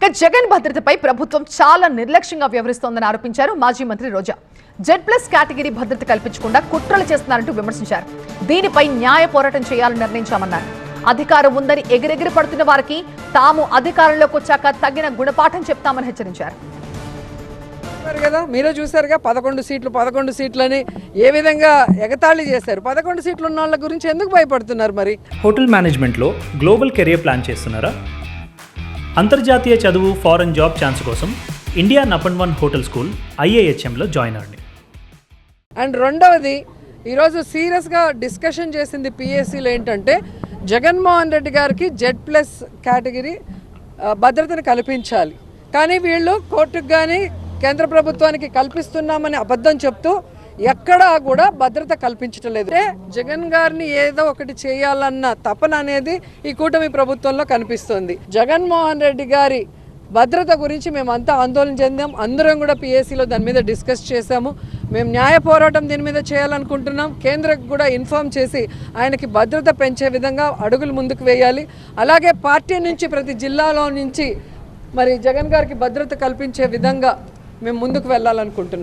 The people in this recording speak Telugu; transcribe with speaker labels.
Speaker 1: ఇక జగన్ భద్రతపై ప్రభుత్వం చాలా నిర్లక్ష్యంగా వ్యవహరిస్తోందని ఆరోపించారు మాజీ మంత్రి రోజా. జెడ్ ప్లస్ కేటగిరీ భద్రత కల్పించకుండా కుట్రలు చేస్తున్నారంటూ విమర్శించారు. దీనిపై న్యాయ పోరాటం చేయాలని నిర్ణయించామన్నారు. అధికారం ఉందని ఎగిరెగిరి పడుతున్న వారికి తాము అధికారంలోకి వచ్చాక తగిన గుణపాఠం చెప్తామని హెచ్చరించారు.
Speaker 2: కదా మీరే చూశారుగా పదకొండు సీట్లు పదకొండు సీట్లని ఏ విధంగా ఎగతాళి చేశారు? పదకొండు సీట్లు ఉన్న వాళ్ళ గురించి ఎందుకు భయపడుతున్నారు మరి?
Speaker 3: హోటల్ మేనేజ్మెంట్లో గ్లోబల్ కెరియర్ ప్లాన్ చేస్తున్నారా? అంతర్జాతీయ చదువు ఫారెన్ జాబ్ ఛాన్స్ కోసం ఇండియా నపన్ వన్ హోటల్ స్కూల్ ఐఏహెచ్ఎంలో జాయిన్ అవ్వండి.
Speaker 2: అండ్ రెండవది ఈరోజు సీరియస్గా డిస్కషన్ చేసింది పిఎస్సీలో ఏంటంటే జగన్మోహన్ రెడ్డి గారికి జెడ్ ప్లస్ కేటగిరీ భద్రతను కల్పించాలి. కానీ వీళ్ళు కోర్టుకు కానీ కేంద్ర ప్రభుత్వానికి కల్పిస్తున్నామని అబద్ధం చెప్తూ ఎక్కడా కూడా భద్రత కల్పించటం లేదు. జగన్ గారిని ఏదో ఒకటి చేయాలన్న తపన అనేది ఈ కూటమి ప్రభుత్వంలో కనిపిస్తుంది. జగన్మోహన్ రెడ్డి గారి భద్రత గురించి మేమంతా ఆందోళన చెందాం. అందరం కూడా పిఎస్సిలో దాని మీద డిస్కస్ చేశాము. మేము న్యాయ పోరాటం దీని మీద చేయాలనుకుంటున్నాం. కేంద్రకు కూడా ఇన్ఫామ్ చేసి ఆయనకి భద్రత పెంచే విధంగా అడుగులు ముందుకు వేయాలి. అలాగే పార్టీ నుంచి ప్రతి జిల్లాలో నుంచి మరి జగన్ గారికి భద్రత కల్పించే విధంగా మేము ముందుకు వెళ్ళాలనుకుంటున్నాం.